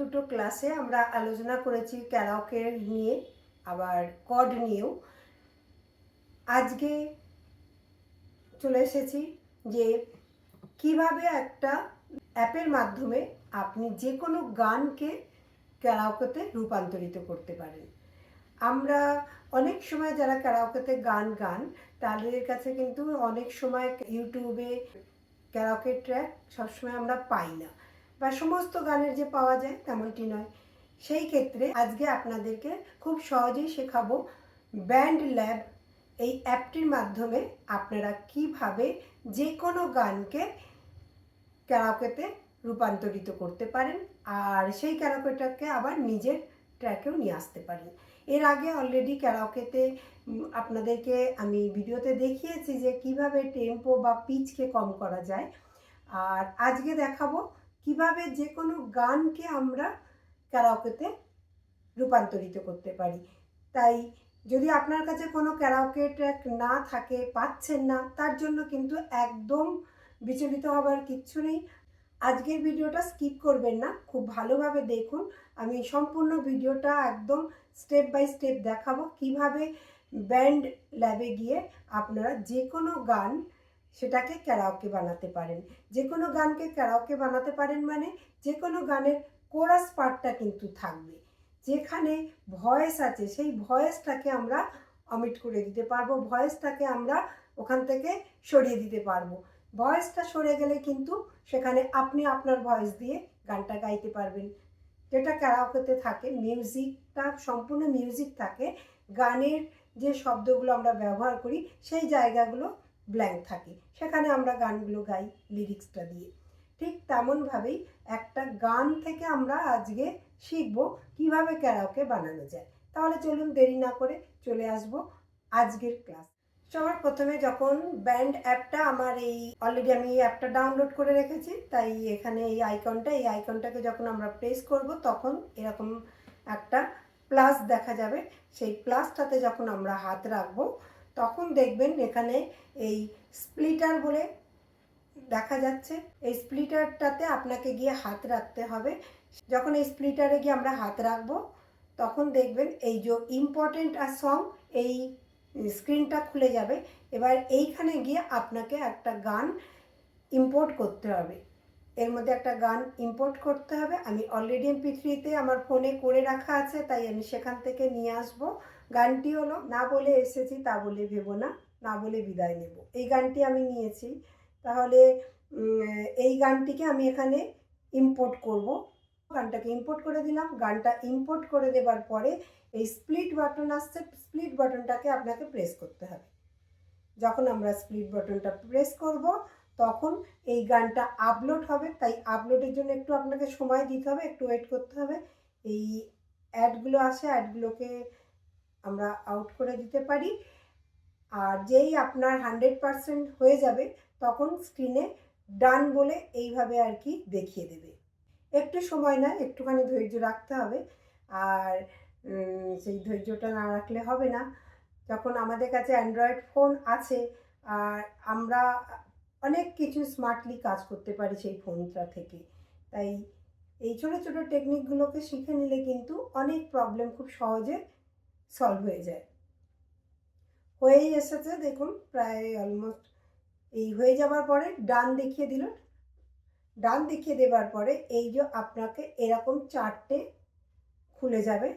দুটো ক্লাসে আমরা আলোচনা করেছি ক্যারাওকে নিয়ে, আবার কড নিয়েও। আজকে চলে এসেছি যে কীভাবে একটা অ্যাপের মাধ্যমে আপনি যে কোনো গানকে ক্যারাওকেতে রূপান্তরিত করতে পারেন। আমরা অনেক সময় যারা ক্যারাওকেতে গান গান, তাদের কাছে কিন্তু অনেক সময় ইউটিউবে ক্যারাওকে ট্র্যাক সবসময় আমরা পাই না। বা সমস্ত গানের যে পাওয়া যায় তেমনটি নয়। সেই ক্ষেত্রে আজকে আপনাদেরকে খুব সহজেই শেখাবো ব্যান্ড ল্যাব এই অ্যাপটির মাধ্যমে আপনারা কীভাবে যে কোনো গানকে ক্যারাওকেতে রূপান্তরিত করতে পারেন আর সেই ক্যারাকেটাকে আবার নিজের ট্র্যাকেও নিয়ে আসতে পারেন। এর আগে অলরেডি ক্যারাওকেতে আপনাদেরকে আমি ভিডিওতে দেখিয়েছি যে কীভাবে টেম্পো বা পিচকে কম করা যায়। আর আজকে দেখাবো কীভাবে যে কোনো গানকে আমরা ক্যারাওকেতে রূপান্তরিত করতে পারি। তাই যদি আপনার কাছে কোনো ক্যারাওকে ট্র্যাক না থাকে, পাচ্ছেন না, তার জন্য কিন্তু একদম বিচলিত হবার কিচ্ছু নেই। আজকের ভিডিওটা স্কিপ করবেন না, খুব ভালোভাবে দেখুন। আমি সম্পূর্ণ ভিডিওটা একদম স্টেপ বাই স্টেপ দেখাবো কীভাবে ব্যান্ড ল্যাবে গিয়ে আপনারা যে কোনো গান সেটাকে ক্যারাওকে বানাতে পারেন। যে কোনো গানকে ক্যারাওকে বানাতে পারেন মানে যে কোনো গানের কোরাস পার্টটা কিন্তু থাকবে। যেখানে ভয়েস আছে, সেই ভয়েসটাকে আমরা অমিট করে দিতে পারব ভয়েসটাকে আমরা ওখান থেকে সরিয়ে দিতে পারব। ভয়েসটা সরে গেলে কিন্তু সেখানে আপনি আপনার ভয়েস দিয়ে গানটা গাইতে পারবেন। যেটা ক্যারাওকেতে থাকে মিউজিকটা সম্পূর্ণ মিউজিক থাকে গানের যে শব্দগুলো আমরা ব্যবহার করি, সেই জায়গাগুলো ব্ল্যাঙ্ক থাকে। সেখানে আমরা গানগুলো গাই লিরিক্সটা দিয়ে। ঠিক তেমনভাবেই একটা গান থেকে আমরা আজকে শিখব কীভাবে ক্যারাওকে বানানো যায়। তাহলে চলুন দেরি না করে চলে আসব আজকের ক্লাস সবার প্রথমে যখন ব্যান্ড অ্যাপটা আমার এই অলরেডি আমি এই অ্যাপটা ডাউনলোড করে রেখেছি, তাই এখানে এই আইকনটা এই আইকনটাকে যখন আমরা প্রেস করব তখন এরকম একটা প্লাস দেখা যাবে। সেই প্লাসটাতে যখন আমরা হাত রাখব তখন দেখবেন এখানে এই স্প্লিটার বলে দেখা যাচ্ছে। এই স্প্লিটারটাতে আপনাকে গিয়ে হাত রাখতে হবে। যখন এই স্প্লিটারে গিয়ে আমরা হাত রাখব, তখন দেখবেন এই যে ইম্পর্টেন্ট আর সং এই স্ক্রিনটা খুলে যাবে। এবার এইখানে গিয়ে আপনাকে একটা গান ইম্পোর্ট করতে হবে। এর মধ্যে একটা গান ইম্পোর্ট করতে হবে। আমি অলরেডি এমপি থ্রিতে আমার ফোনে করে রাখা আছে, তাই আমি সেখান থেকে নিয়ে আসব। গানটি হলো, না বলে এসেছি, তা বলে ভেবো না না বলে বিদায় নেব। এই গানটি আমি নিয়েছি। তাহলে এই গানটিকে আমি এখানে ইম্পোর্ট করব। গানটাকে ইম্পোর্ট করে দিলাম। গানটা ইম্পোর্ট করে দেবার পরে এই স্প্লিট বাটন আসছে স্প্লিট বাটনটাকে আপনাকে প্রেস করতে হবে। যখন আমরা স্প্লিট বাটনটা প্রেস করব, তখন এই গানটা আপলোড হবে। তাই আপলোডের জন্য একটু আপনাকে সময় দিতে হবে, একটু ওয়েট করতে হবে। এই অ্যাডগুলো আসে অ্যাডগুলোকে আমরা আউট করে দিতে পারি। আর যেই আপনার হান্ড্রেড পারসেন্ট হয়ে যাবে, তখন স্ক্রিনে ডান বলে এইভাবে আর কি দেখিয়ে দেবে। একটু সময় না একটুখানি ধৈর্য রাখতে হবে। আর সেই ধৈর্যটা না রাখলে হবে না। যখন আমাদের কাছে অ্যান্ড্রয়েড ফোন আছে, আর আমরা অনেক কিছু স্মার্টলি কাজ করতে পারি সেই ফোনটা থেকে। তাই এই ছোটো ছোটো টেকনিকগুলোকে শিখে নিলে কিন্তু অনেক প্রবলেম খুব সহজে সলভ হয়ে যায়। হয়েই এসেছে, দেখুন, প্রায় অলমোস্ট এই হয়ে যাওয়ার পরে ডান দেখিয়ে দিল। ডান দেখিয়ে দেওয়ার পরে এই যে আপনাকে এরকম চারটে খুলে যাবে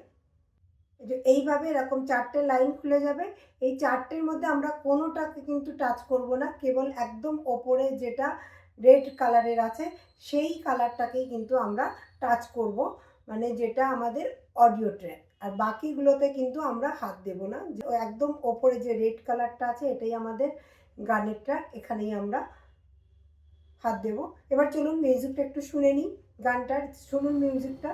যে এইভাবে এরকম চারটে লাইন খুলে যাবে, এই চারটের মধ্যে আমরা কোনোটাকে কিন্তু টাচ করব না, কেবল একদম ওপরে যেটা রেড কালারের আছে, সেই কালারটাকেই কিন্তু আমরা টাচ করব মানে যেটা আমাদের অডিও ট্র্যাক আর বাকিগুলোতে কিন্তু আমরা হাত দেব না। একদম ওপরে যে রেড কালারটা আছে এটাই আমাদের গানের ট্র্যাক এখানেই আমরা হাত দেব। এবার চলুন মিউজিকটা একটু শুনে নিই গানটার। শুনুন মিউজিকটা।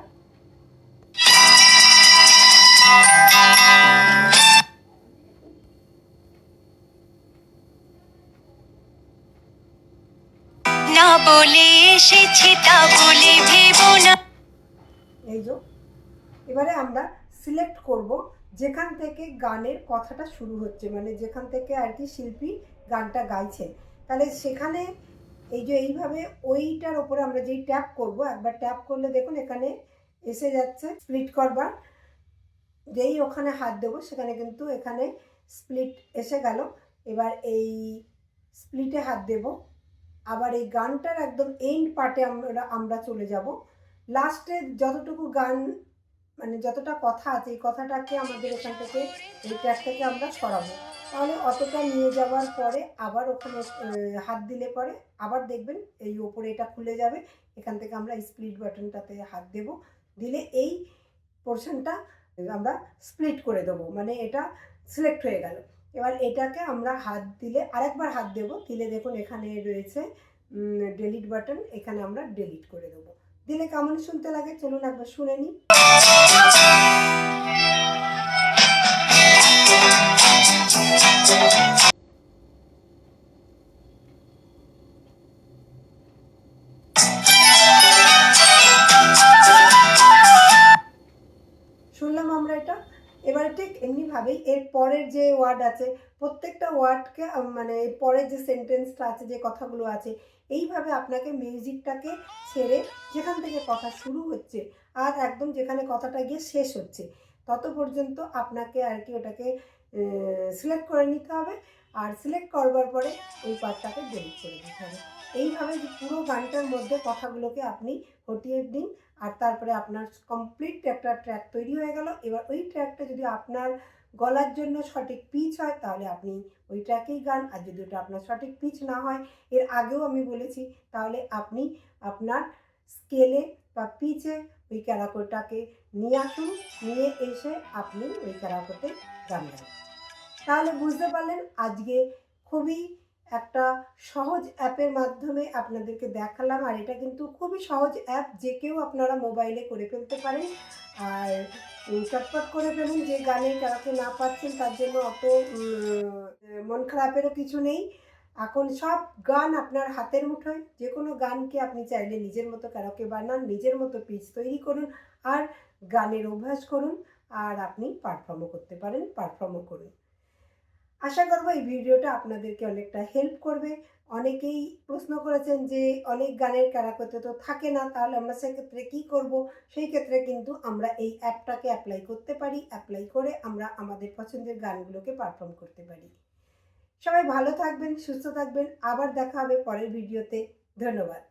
না বলে এসেছি তা বলে ভেবো না। এই যে এবারে আমরা সিলেক্ট করব, যেখান থেকে গানের কথাটা শুরু হচ্ছে মানে যেখান থেকে আর কি শিল্পী গানটা গাইছে। তাহলে সেখানে এই যে এইভাবে ওইটার ওপরে আমরা যেই ট্যাপ করব, একবার ট্যাপ করলে দেখুন এখানে এসে যাচ্ছে স্প্লিট করবার। যেই ওখানে হাত দেবো, সেখানে কিন্তু এখানে স্প্লিট এসে গেল। এবার এই স্প্লিটে হাত দেব। আবার এই গানটার একদম এন্ড পার্টে আমরা আমরা চলে যাব। লাস্টে যতটুকু গান মানে যতটা কথা আছে, এই কথাটাকে আমাদের ওখান থেকে, এই ট্র্যাক থেকে আমরা সরাবো। তাহলে অতটা নিয়ে যাওয়ার পরে আবার ওখানে হাত দিলে পরে আবার দেখবেন এই ওপরে এটা খুলে যাবে। এখান থেকে আমরা স্প্লিট বাটনটাতে হাত দেব। দিলে এই পোর্শনটা আমরা স্প্লিট করে দেবো। মানে এটা সিলেক্ট হয়ে গেল। এবার এটাকে আমরা হাত দিলে আরেকবার হাত দেব। দিলে দেখুন এখানে রয়েছে ডেলিট বাটন এখানে আমরা ডিলিট করে দেবো। দিলে কেমন শুনতে লাগে চলুন একবার শুনে নিই। ঠিক এমনিভাবেই এর পরের যে ওয়ার্ড আছে, প্রত্যেকটা ওয়ার্ডকে মানে এর পরের যে সেন্টেন্সটা আছে, যে কথাগুলো আছে, এইভাবে আপনাকে মিউজিকটাকে ছেড়ে যেখান থেকে কথা শুরু হচ্ছে আর একদম যেখানে কথাটা গিয়ে শেষ হচ্ছে, তত পর্যন্ত আপনাকে আর কি ওটাকে সিলেক্ট করে নিতে হবে আর সিলেক্ট করবার পরে ওই পার্টটাকে ডিলিট করে দিতে হবে। এইভাবে পুরো গানটার মধ্যে কথাগুলোকে আপনি হটিয়ে দিন আর তারপরে আপনার কমপ্লিট একটা ট্র্যাক তৈরি হয়ে গেল। এবার ওই ট্র্যাকটা যদি আপনার গলার জন্য সঠিক পিচ হয়, তাহলে আপনি ওইটাকেই গান। আর যদি ওটা আপনার সঠিক পিচ না হয়, এর আগেও আমি বলেছি, তাহলে আপনি আপনার স্কেলে বা পিচে ওই ক্যারাকোটাকে নিয়ে আসুন, নিয়ে এসে আপনি ওই ক্যারাকোতে গান গান। তাহলে বুঝতে পারলেন আজকে খুবই একটা সহজ অ্যাপের মাধ্যমে আপনাদেরকে দেখালাম। আর এটা কিন্তু খুবই সহজ অ্যাপ যে কেউ আপনারা মোবাইলে করে ফেলতে পারেন। আর চটপট করে ফেলুন যে গানে কারাতে না পাচ্ছেন, তার জন্য অত মন খারাপেরও কিছু নেই। এখন সব গান আপনার হাতের মুঠোয়। যে কোনো গানকে আপনি চাইলে নিজের মতো কারাকে বানান, নিজের মতো পিচ তৈরি করুন আর গানের অভ্যাস করুন। আর আপনি পারফর্মও করতে পারেন পারফর্মও করুন। আশা করব এই ভিডিওটা আপনাদেরকে অনেকটা হেল্প করবে। অনেকেই প্রশ্ন করেছেন যে, অনেক গানের ক্যারাকোতে তো থাকে না, তাহলে আমরা সেক্ষেত্রে কী করব? সেই ক্ষেত্রে কিন্তু আমরা এই অ্যাপটাকে অ্যাপ্লাই করতে পারি অ্যাপ্লাই করে আমরা আমাদের পছন্দের গানগুলোকে পারফর্ম করতে পারি। সবাই ভালো থাকবেন, সুস্থ থাকবেন, আবার দেখা হবে পরের ভিডিওতে। ধন্যবাদ।